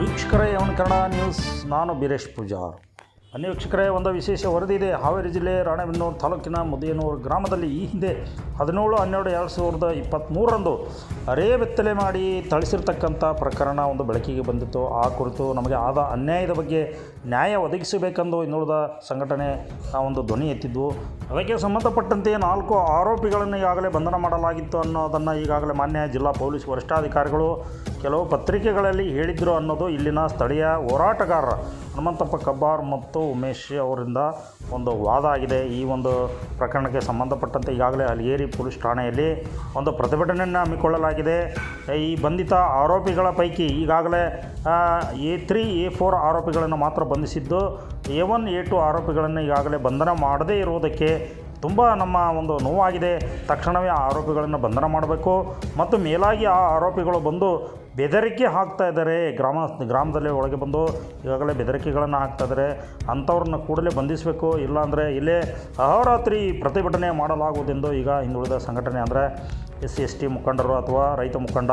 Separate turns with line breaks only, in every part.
ವೀಕ್ಷಕರೇ, ಅವನ ಕನ್ನಡ ನ್ಯೂಸ್, ನಾನು ಬೀರೇಶ್ ಪೂಜಾರ್. ಅನ್ಯ ವೀಕ್ಷಕರೇ, ಒಂದು ವಿಶೇಷ ವರದಿ ಇದೆ. ಹಾವೇರಿ ಜಿಲ್ಲೆ ರಾಣೆಬೆನ್ನೂರು ತಾಲೂಕಿನ ಮುದಿಯನೂರು ಗ್ರಾಮದಲ್ಲಿ ಈ ಹಿಂದೆ ಹದಿನೇಳು, ಹನ್ನೆರಡು, ಎರಡು ಸಾವಿರದ ಇಪ್ಪತ್ತ್ಮೂರರಂದು ಅರೇ ಬೆತ್ತಲೆ ಮಾಡಿ ಥಳಿಸಿರ್ತಕ್ಕಂಥ ಪ್ರಕರಣ ಒಂದು ಬೆಳಕಿಗೆ ಬಂದಿತ್ತು. ಆ ಕುರಿತು ನಮಗೆ ಆದ ಅನ್ಯಾಯದ ಬಗ್ಗೆ ನ್ಯಾಯ ಒದಗಿಸಬೇಕೆಂದು ಇನ್ನುಳಿದ ಸಂಘಟನೆ ಒಂದು ಧ್ವನಿ ಎತ್ತಿದ್ವು ಅದಕ್ಕೆ ಸಂಬಂಧಪಟ್ಟಂತೆ ನಾಲ್ಕು ಆರೋಪಿಗಳನ್ನು ಈಗಾಗಲೇ ಬಂಧನ ಮಾಡಲಾಗಿತ್ತು ಅನ್ನೋದನ್ನು ಈಗಾಗಲೇ ಮಾನ್ಯ ಜಿಲ್ಲಾ ಪೊಲೀಸ್ ವರಿಷ್ಠಾಧಿಕಾರಿಗಳು ಕೆಲವು ಪತ್ರಿಕೆಗಳಲ್ಲಿ ಹೇಳಿದ್ರು ಅನ್ನೋದು ಇಲ್ಲಿನ ಸ್ಥಳೀಯ ಹೋರಾಟಗಾರರ ಹನುಮಂತಪ್ಪ ಕಬ್ಬಾರ್ ಮತ್ತು ಉಮೇಶ್ ಅವರಿಂದ ಒಂದು ವಾದ ಆಗಿದೆ. ಈ ಒಂದು ಪ್ರಕರಣಕ್ಕೆ ಸಂಬಂಧಪಟ್ಟಂತೆ ಈಗಾಗಲೇ ಅಲಿಗೇರಿ ಪೊಲೀಸ್ ಠಾಣೆಯಲ್ಲಿ ಒಂದು ಪ್ರತಿಭಟನೆಯನ್ನು ಹಮ್ಮಿಕೊಳ್ಳಲಾಗಿದೆ. ಈ ಬಂಧಿತ ಆರೋಪಿಗಳ ಪೈಕಿ ಈಗಾಗಲೇ ಎ ತ್ರೀ, ಎ ಫೋರ್ ಆರೋಪಿಗಳನ್ನು ಮಾತ್ರ ಬಂಧಿಸಿದ್ದು, ಎ ಒನ್, ಎ ಟು ಆರೋಪಿಗಳನ್ನು ಈಗಾಗಲೇ ಬಂಧನ ಮಾಡದೇ ಇರುವುದಕ್ಕೆ ತುಂಬ ನಮ್ಮ ಒಂದು ನೋವಾಗಿದೆ. ತಕ್ಷಣವೇ ಆ ಆರೋಪಿಗಳನ್ನು ಬಂಧನ ಮಾಡಬೇಕು ಮತ್ತು ಮೇಲಾಗಿ ಆ ಆರೋಪಿಗಳು ಬಂದು ಬೆದರಿಕೆ ಹಾಕ್ತಾ ಇದ್ದಾರೆ. ಗ್ರಾಮ ಗ್ರಾಮದಲ್ಲಿ ಒಳಗೆ ಬಂದು ಈಗಾಗಲೇ ಬೆದರಿಕೆಗಳನ್ನು ಹಾಕ್ತಾ ಇದ್ದಾರೆ. ಅಂಥವ್ರನ್ನ ಕೂಡಲೇ ಬಂಧಿಸಬೇಕು, ಇಲ್ಲಾಂದರೆ ಇಲ್ಲೇ ಅಹೋರಾತ್ರಿ ಪ್ರತಿಭಟನೆ ಮಾಡಲಾಗುವುದೆಂದು ಈಗ ಹಿಂದುಳಿದ ಸಂಘಟನೆ ಅಂದರೆ ಎಸ್ ಸಿ, ಎಸ್ ಟಿ ಮುಖಂಡರು ಅಥವಾ ರೈತ ಮುಖಂಡ,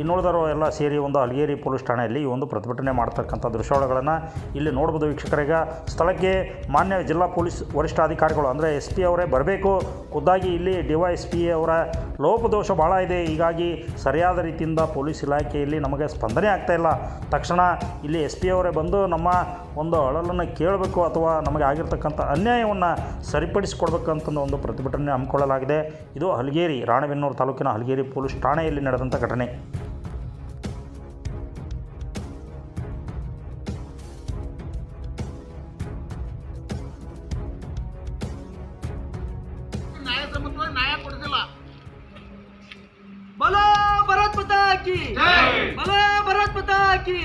ಇನ್ನುಳಿದವರು ಎಲ್ಲ ಸೇರಿ ಒಂದು ಅಲ್ಗೇರಿ ಪೊಲೀಸ್ ಠಾಣೆಯಲ್ಲಿ ಈ ಒಂದು ಪ್ರತಿಭಟನೆ ಮಾಡ್ತಕ್ಕಂಥ ದೃಶ್ಯಾವಳಿಗಳನ್ನು ಇಲ್ಲಿ ನೋಡ್ಬೋದು ವೀಕ್ಷಕರೀಗ ಸ್ಥಳಕ್ಕೆ ಮಾನ್ಯ ಜಿಲ್ಲಾ ಪೊಲೀಸ್ ವರಿಷ್ಠಾಧಿಕಾರಿಗಳು ಅಂದರೆ ಎಸ್ ಪಿ ಅವರೇ ಬರಬೇಕು. ಖುದ್ದಾಗಿ ಇಲ್ಲಿ ಡಿ ವೈ ಎಸ್ ಪಿ ಅವರ ಲೋಪದೋಷ ಭಾಳ ಇದೆ. ಹೀಗಾಗಿ ಸರಿಯಾದ ರೀತಿಯಿಂದ ಪೊಲೀಸ್ ಇಲಾಖೆಯಲ್ಲಿ ನಮಗೆ ಸ್ಪಂದನೆ ಆಗ್ತಾ ಇಲ್ಲ. ತಕ್ಷಣ ಇಲ್ಲಿ ಎಸ್ ಪಿ ಅವರೇ ಬಂದು ನಮ್ಮ ಒಂದು ಅಳಲನ್ನು ಕೇಳಬೇಕು ಅಥವಾ ನಮಗೆ ಆಗಿರ್ತಕ್ಕಂಥ ಅನ್ಯಾಯವನ್ನು ಸರಿಪಡಿಸಿಕೊಡ್ಬೇಕಂತ ಒಂದು ಪ್ರತಿಭಟನೆ ಹಮ್ಮಿಕೊಳ್ಳಲಾಗಿದೆ. ಇದು ಹಲಗೇರಿ, ರಾಣೆಬೆನ್ನೂರು ತಾಲೂಕಿನ ಹಲಗೇರಿ ಪೊಲೀಸ್ ಠಾಣೆಯಲ್ಲಿ ನಡೆದಂಥ ಘಟನೆ.
ನ್ಯಾಯ ಕೊಡಿಸಿಲ್ಲ.
ಬಲ! ಕಿ ಬಲ ಭರತ್ ಮಾತಾ ಕಿ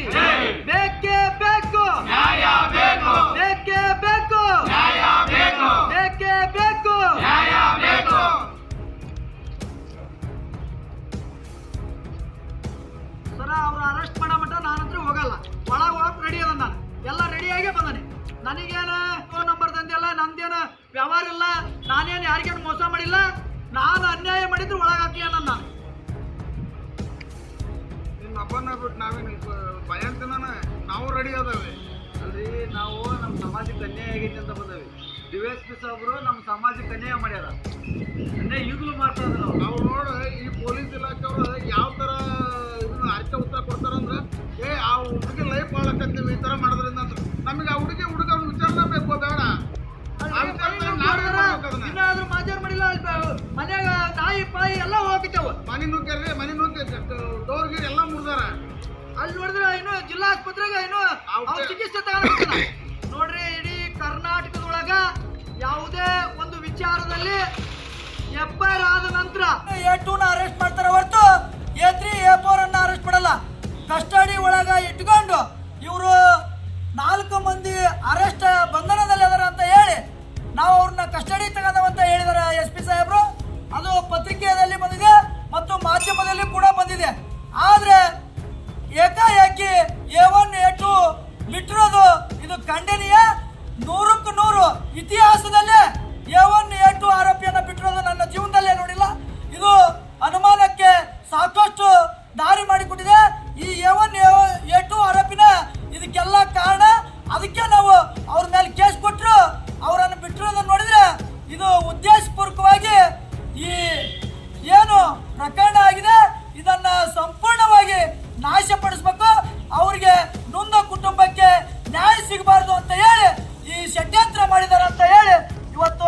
ಬೇಕೇ ಬೇಕು.
ನ್ಯಾಯ ಬೇಕು.
ಬೇಕೇ ಬೇಕು.
ನ್ಯಾಯ ಬೇಕು.
ಬೇಕೇ ಬೇಕು.
ನ್ಯಾಯ ಬೇಕು.
ಸರ ಅವ್ರು ಅರೆಸ್ಟ್ ಮಾಡೋ ಮಟ್ಟ ನಾನಂತೂ ಹೋಗಲ್ಲ. ಒಳಗೆ ಹೋಗಕ್ ರೆಡಿ ಅದ ನಾನು. ಎಲ್ಲ ರೆಡಿಯಾಗೇ ಬಂದಾನೆ. ನನಗೇನ ಫೋನ್ ನಂಬರ್ ತಂದಿಲ್ಲ ನಂದೇನ ವ್ಯವಹಾರ ಇಲ್ಲ ನಾನೇನು ಯಾರಿಗೇನು ಮೋಸ ಮಾಡಿಲ್ಲ ನಾನು ಅನ್ಯಾಯ ಮಾಡಿದ್ರು ಒಳಗೆ ಹಾಕಿ ನಾನು.
ನಿಮ್ಮ ಅಪ್ಪನ ಬಿಟ್ಟು ನಾವೇನು ಭಯಂತನ ನಾವು ರೆಡಿ ಅದಾವೆ.
ಅಲ್ರಿ ನಾವು ನಮ್ಮ ಸಮಾಜಕ್ಕೆ ಅನ್ಯಾಯ ಆಗೈತೆ ಅಂತ ಬಂದವಿ. ಡಿ ಎಸ್ ಪಿ ಸಾಬ್ರು ನಮ್ಮ ಸಮಾಜಕ್ಕೆ ಅನ್ಯಾಯ ಮಾಡ್ಯಾರ. ಅನ್ಯಾಯ ಈಗಲೂ ಮಾಡ್ತಾ ಇದ್ರು.
ನಾವು ನೋಡಿ, ಈ ಪೊಲೀಸ್ ಇಲಾಖೆ ಅವರು ಯಾವ ಥರ ಇದನ್ನ ಅರ್ಥ ಉತ್ತರ ಕೊಡ್ತಾರಂದ್ರೆ, ಏ, ಆ ಹುಡುಗಿ ಲೈಫ್ ಮಾಡಕತ್ತೀವಿ ಈ ಥರ ಮಾಡೋದ್ರಿಂದ
ಇನ್ನಾದ್ರೂ ಮಾಜಾರ್ ಮಾಡಿಲ್ಲ ಮನ್ಯಾಗ ನಾಯಿ ಪಾಯಿ ಎಲ್ಲ ಹೋಗಿದ್ದಾವ
ಮನೆ ನುಗ್ಗ್ಯಾರ್ರಿ ಮನೆ ನುಗ್ಗಿ ಡೋರ್ ಗೀರ್ ಎಲ್ಲ ಮುರಿದಾರ.
ಅಲ್ಲಿ ನೋಡಿದ್ರೆ ಇನ್ನು ಜಿಲ್ಲಾ ಆಸ್ಪತ್ರೆಗೆ ಇನ್ನು ಅವ್ರ ಚಿಕಿತ್ಸೆ ತಗೊಂಡಿರ್ತಾನ ನೋಡ್ರಿ ಇಡೀ ಕರ್ನಾಟಕದೊಳಗ ಯಾವುದೇ ಒಂದು ವಿಚಾರದಲ್ಲಿ ಎಫ್ ಐ ಆರ್ ಆದ ನಂತರ ಎ ಟೂನ ಅರೆಸ್ಟ್ ಮಾಡ್ತಾರೆ ಹೊರತು ಎ ತ್ರೀ ಎ ಫೋರ್ ಅನ್ನ ಅರೆಸ್ಟ್ ಮಾಡಲ್ಲ. ಕಸ್ಟಡಿ ಒಳಗ ಇಟ್ಕೊಂಡು ಇವರು ನಾಲ್ಕು ಮಂದಿ ಅರೆಸ್ಟ್ ಇದು ಉದ್ದೇಶಪೂರ್ವಕವಾಗಿ ಈ ಏನು ಪ್ರಕರಣ ಆಗಿದೆ, ಇದನ್ನ ಸಂಪೂರ್ಣವಾಗಿ ನಾಶಪಡಿಸ್ಬೇಕು. ಅವರಿಗೆ ನೊಂದ ಕುಟುಂಬಕ್ಕೆ ನ್ಯಾಯ ಸಿಗಬಾರ್ದು ಅಂತ ಹೇಳಿ ಈ ಷಡ್ಯಂತ್ರ ಮಾಡಿದ್ದಾರೆ ಅಂತ ಹೇಳಿ ಇವತ್ತು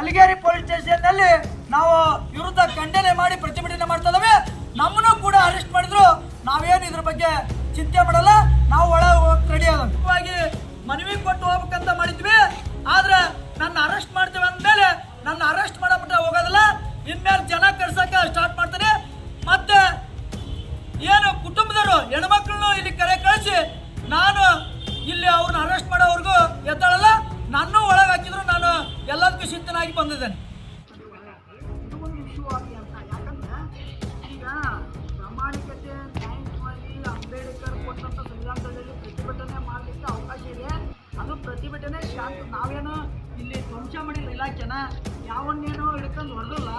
ಅಲಿಗೇರಿ ಪೊಲೀಸ್ ಸ್ಟೇಷನ್ನಲ್ಲಿ ನಾವು ಪ್ರತಿಭಟನೆ
ಶಾಂತ ನಾವೇನು ಇಲ್ಲಿ ಧ್ವಂಸ ಮಾಡಿಲ್ಲ ಇಲಾಖೆನ ಯಾವನ್ನೇನೋ ಹಿಡ್ಕೊಂಡು ಹೊರಲಿಲ್ಲ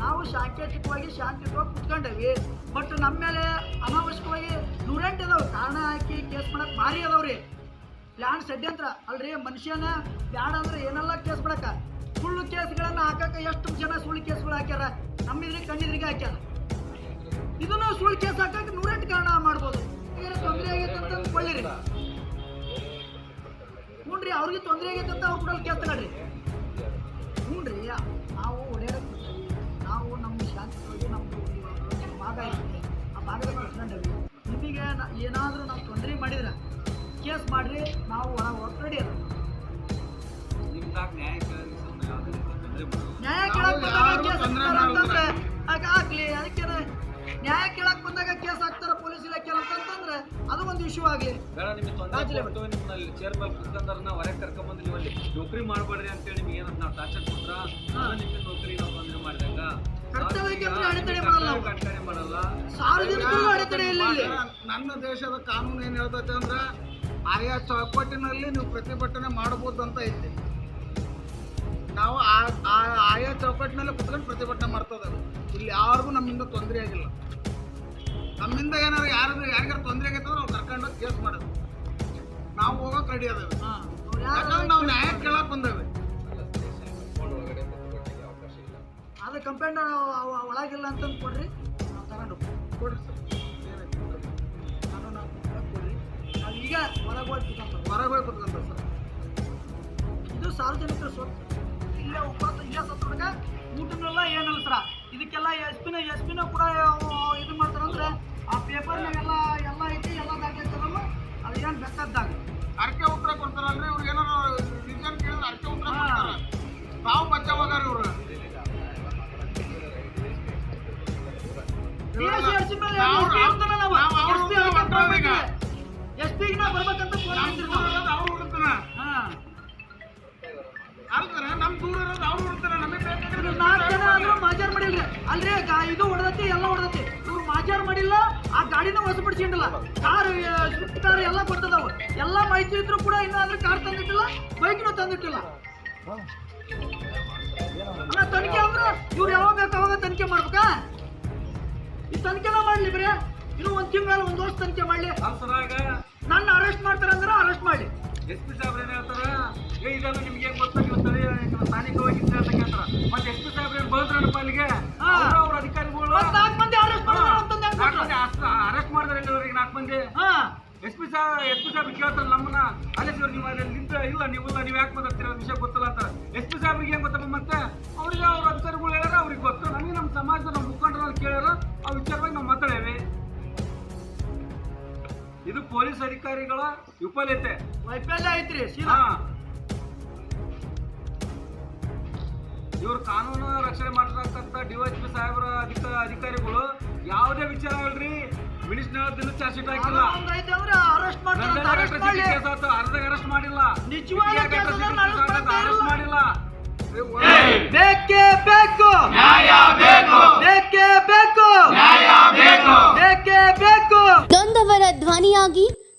ನಾವು ಸಾಂಕೇತಿಕವಾಗಿ ಶಾಂತಿಯುತವಾಗಿ ಕುತ್ಕೊಂಡೇವಿ. ಬಟ್ ನಮ್ಮ ಮೇಲೆ ಅನಾವಶ್ಯಕವಾಗಿ ನೂರೆಂಟು ಇದಾವೆ ಕಾರಣ ಹಾಕಿ ಕೇಸ್ ಮಾಡಕ್ಕೆ ಭಾರಿ ಅದಾವ್ರಿ. ಪ್ಲಾನ್ ಷಡ್ಯಂತ್ರ ಅಲ್ರಿ, ಮನುಷ್ಯನ ಬ್ಯಾಡ ಅಂದ್ರೆ ಏನೆಲ್ಲ ಕೇಸ್ ಮಾಡಕ ಸುಳ್ಳು ಕೇಸ್ಗಳನ್ನು ಹಾಕಕ್ಕೆ ಎಷ್ಟು ಜನ ಸುಳ್ಳು ಕೇಸ್ಗಳು ಹಾಕ್ಯಾರ? ನಮ್ಮಿದ್ರಿಗೆ ಕಣ್ಣಿದ್ರಿಗೆ ಹಾಕ್ಯಾರ. ಇದನ್ನು ಸುಳ್ಳು ಕೇಸ್ ಹಾಕಕ್ಕೆ ನೂರೆಂಟು ಕಾರಣ ಮಾಡ್ಬೋದು. ತೊಂದರೆ ಆಗಿತ್ತು ಅಂತ ಹ್ಞೂನ್ರಿ ಅವ್ರಿಗೆ ತೊಂದರೆ ಆಗೈತೆ ಅಂತ ಅವ್ರು ಕೂಡ ಕೇಸ್ ತಗೊಳ್ರಿ ಹ್ಞೂನ್ರಿ ನಾವು ಓಡಾಡಕ್ಕೆ ಬರ್ತೀವಿ ನಾವು ನಮ್ಮ ಶಾಂತಿ ನಮ್ಮದು ಒಂದು ಭಾಗ ಇರುತ್ತೆ ಆ ಭಾಗದಲ್ಲಿ ಪ್ರಶ್ನೆ ನಿಮಗೆ ಏನಾದರೂ ನಾವು ತೊಂದರೆ ಮಾಡಿದ್ರೆ ಕೇಸ್ ಮಾಡ್ರಿ ನಾವು ಹೊರ ಹೋಗಿ ರೆಡಿ ಅದ ನ್ಯಾಯ ಕೇಳಿ ಬಂದಾಗ ಕೇಸ್ ಹಾಕ್ತಾರ ಅಂತಂದ್ರೆ ಆಗ ಅದಕ್ಕೆ ನ್ಯಾಯ ಕೇಳಕ್ ಬಂದಾಗ ಕೇಸ್ ಹಾಕ್ತಾರ ಪೊಲೀಸ್ ಇಲಾಖೆ ಅಂತಂದ್ರೆ ಅದು ಒಂದು ಇಶ್ಯೂ ಆಗ್ಲಿ
ಬೇಡ ನಿಮಗೆ ತೊಂದರೆ ಕೊಟ್ಟು ನಿಮ್ಮಲ್ಲಿ. ಚೇರ್ ಮೇಲೆ ಕುತ್ಕೊಂಡಾರನ್ನ ಹೊರಗೆ ಕರ್ಕೊಂಬಂದು ನೀವು ಅಲ್ಲಿ ನೌಕರಿ ಮಾಡಬೇಡ್ರಿ ಅಂತೇಳಿ ನಿಮ್ಗೆ ಏನಂತ ನಾವು ಟಾರ್ಚರ್ ಕೊಟ್ರ ನಿಮಗೆ ನೌಕರಿ ನಾವು ತೊಂದರೆ ಮಾಡಿದಾಗ.
ಕರ್ತವ್ಯಕ್ಕೆ ಅಡೆತಡೆ ಮಾಡಲ್ಲ.
ಅಡೆತಡೆ ಮಾಡಲ್ಲ.
ಸಾರ್ವಜನಿಕರು ಅಡೆತಡೆ ಇಲ್ಲ ಇಲ್ಲಿ.
ನನ್ನ ದೇಶದ ಕಾನೂನು ಏನು ಹೇಳ್ತೈತೆ ಅಂದ್ರೆ ಆಯಾ ಚೌಕಟ್ಟಿನಲ್ಲಿ ನೀವು ಪ್ರತಿಭಟನೆ ಮಾಡಬಹುದು ಅಂತ ಐತಿ. ನಾವು ಆ- ಆಯಾ ಚೌಕಟ್ಟಿನಲ್ಲಿ ಕುತ್ಕೊಂಡು ಪ್ರತಿಭಟನೆ ಮಾಡ್ತದೆ ಇಲ್ಲಿ ಯಾರಿಗೂ ನಮ್ಮಿಂದ ತೊಂದರೆ ಆಗಿಲ್ಲ. ನಮ್ಮಿಂದ ಏನಾದ್ರು ಯಾರಾದ್ರೂ ಯಾರಿಗಾರು ತೊಂದರೆ ಆಗೈತೆ ಅವ್ರು ಕರ್ಕೊಂಡು ಕೇಸ್ ಮಾಡೋದು. ನಾವು ಹೋಗೋಕೆ ರೆಡಿ ಅದೇವೆ
ಹಾ. ಅವ್ರು ಯಾರು
ಯಾಕಂದ್ರೆ ನಾವು ನ್ಯಾಯ ಕೇಳಕ್ ಬಂದೇವೆ.
ಅದು ಕಂಪ್ಲೇಂಟ್ ಒಳಗಿಲ್ಲ ಅಂತ ಕೊಡ್ರಿ ನಾವು ತಗೊಂಡು
ಕೊಡ್ರಿ ಸರ್.
ಕೊಡ್ರಿ. ನಾವು ಈಗ ಹೊರಗೆ ಹೋಗಿ.
ಹೊರಗೆ ಹೋಗಿ ಕುತ್ಕೊಂಡ್ರೆ ಸರ್.
ಇದು ಸಾರ್ವಜನಿಕರ ಸ್ವತ್ತು. ಇಲ್ಲೇ ಉಪವಾಸ ಇಲ್ಲೇ ಸತ್ತೊಳಗ ಊಟನೆಲ್ಲ ಏನಿಲ್ಲ ಸರ ಇದಕ್ಕೆಲ್ಲ ಎಸ್ ಪಿನ ಎಸ್ ಪಿನ ಕೂಡ ಇದು ಮಾಡ್ತಾರಂದ್ರೆ ಆ ಪೇಪರ್ನಾಗೆಲ್ಲ ಎಲ್ಲ ಐತಿ ಎಲ್ಲ ದಾಖಲೆ ಅದು ಏನು ಬೇಕಾದಾಗ
ಅರ್ಕೆ ಉತ್ತರ ಕೊಡ್ತಾರಲ್ರಿ ಇವ್ರು ಏನಾರು ರೀಸನ್ ಕೇಳಿದ್ರೆ ಅರ್ಕೆ ಉತ್ತರ. ಕೊಡ್ತಾರ. ತಾವು ಇವರು. ಇವ್ರು
DSC ಮೇಲೆ
ನಾವು-
ಬರ್ಬೇಕಂತ. ನಾಲ್ಕು ಜನ ಆದ್ರೂ ಮಾಜಾರ್ ಮಾಡಿಲ್ರಿ. ಅಲ್ರಿ ಇದು ಹೊಡೆದತಿ ಎಲ್ಲ ಹೊಡೆದತಿ ಇವ್ರು ಮಾಜಾರ್ ಮಾಡಿಲ್ಲ ಆ ಗಾಡಿನ ಹೊಸಪಡಿಸಿಲ್ಲ ಕಾರ್ ಕಾರ್ ಎಲ್ಲ ಬರ್ತದವು ಎಲ್ಲ ಮಾಹಿತಿ ಇದ್ರು ಕೂಡ ಇನ್ನು ಅಂದ್ರೆ ಕಾರ್ ತಂದಿಟ್ಟಿಲ್ಲ ಬೈಕ್ನು ತಂದಿಟ್ಟಿಲ್ಲ. ಅಲ್ಲ ತನಿಖೆ ಅಂದ್ರೆ ಇವ್ರು ಯಾವಾಗ ಬೇಕು ಅವಾಗ ತನಿಖೆ ಮಾಡ್ಬೇಕಾ? ಈ ತನಿಖೆನ ಮಾಡ್ಲಿ ಬರೀ. ಇನ್ನು ಒಂದ್ ತಿಂಗಳ ಒಂದ್ ವರ್ಷ ತನಿಖೆ ಮಾಡ್ಲಿ. ನನ್ನ ಅರೆಸ್ಟ್ ಮಾಡ್ತಾರ ಅಂದ್ರೆ ಅರೆಸ್ಟ್ ಮಾಡ್ಲಿ.
ಎಸ್ ಪಿ ಸಾಹೇಬ್ರು ಏನ್ ಹೇಳ್ತಾರ? ಏ ಇದನ್ನು ನಿಮ್ಗೆ ಏನು ಗೊತ್ತಾ? ನೀವು ಸ್ಥಳೀಯ ನೀವು ಸ್ಥಾನಿಕವಾಗಿದ್ರೆ ಅಂತ ಕೇಳ್ತಾರೆ. ಮತ್ತೆ ಎಸ್ ಪಿ ಸಾಹೇಬ್ರು ಏನು ಬಂದ್ರಪ್ಪ
ಅಲ್ಲಿಗೆ
ಅವ್ರ ಅಧಿಕಾರಿಗಳು.
ನಾಲ್ಕು ಮಂದಿ ಅರೆಸ್ಟ್
ಮಾಡಿದ್ರೆ ಅವ್ರಿಗೆ ನಾಲ್ಕು ಮಂದಿ ಎಸ್ ಪಿ ಸಾಹೇಬ್ ಎಸ್ ಪಿ ಸಾಹೇಬ್ ಕೇಳ್ತಾರೆ ನಮ್ಮನ್ನ? ಅಲ್ಲೇ ಸರ್ ನೀವು ಅಲ್ಲಿ ನಿಂತ ಇಲ್ಲ ನೀವಿಲ್ಲ ನೀವು ಯಾಕೆ ಮಾತಾಡ್ತೀರ? ವಿಷಯ ಗೊತ್ತಿಲ್ಲ ಅಂತ ಎಸ್ ಪಿ ಸಾಹೇಬ್ರಿಗೆ ಏನು ಗೊತ್ತಪ್ಪ ಮತ್ತೆ? ಅವ್ರಿಗೆ ಅವ್ರ ಅಧಿಕಾರಿಗಳು ಹೇಳ್ಯಾರ ಅವ್ರಿಗೆ ಗೊತ್ತು. ನಮಗೆ ನಮ್ಮ ಸಮಾಜದ ನಮ್ಮ ಮುಖಂಡರಲ್ಲಿ ಕೇಳ್ಯಾರ. ಆ ವಿಚಾರವಾಗಿ ನಾವು ಮಾತಾಡೇವಿ ಇದು ಪೊಲೀಸ್ ಅಧಿಕಾರಿಗಳ ವಿಫಲತೆ.
ವೈಫಲ್ಯ ಐತ್ರಿ
ಹಾ. ಇವ್ರು ಕಾನೂನು ರಕ್ಷಣೆ ಮಾಡಿರ್ತಕ್ಕಂಥ ಡಿವೈಪಿ ಸಾಹೇಬರ ಅಧಿಕ ಅಧಿಕಾರಿಗಳು ಯಾವುದೇ ವಿಚಾರ ಅಲ್ರಿ ಮಿನಿಸ್ಟರ್ ದಿನ ಚಾರ್ಜ್ ಶೀಟ್ ಹಾಕಿಲ್ಲ. ಅರ್ಧ ಅರೆಸ್ಟ್ ಮಾಡಿಲ್ಲ.
ಅರೆಸ್ಟ್
ಮಾಡಿಲ್ಲ.
ಬೇಕೇ ಬೇಕು. ಬೇಕೇ. ಬೇಕು ಬೇಕೇ ಬೇಕು ನ್ಯಾಯ ಬೇಕು ಬೇಕೇ ಬೇಕು
ನೊಂದವರ ಧ್ವನಿಯಾಗಿ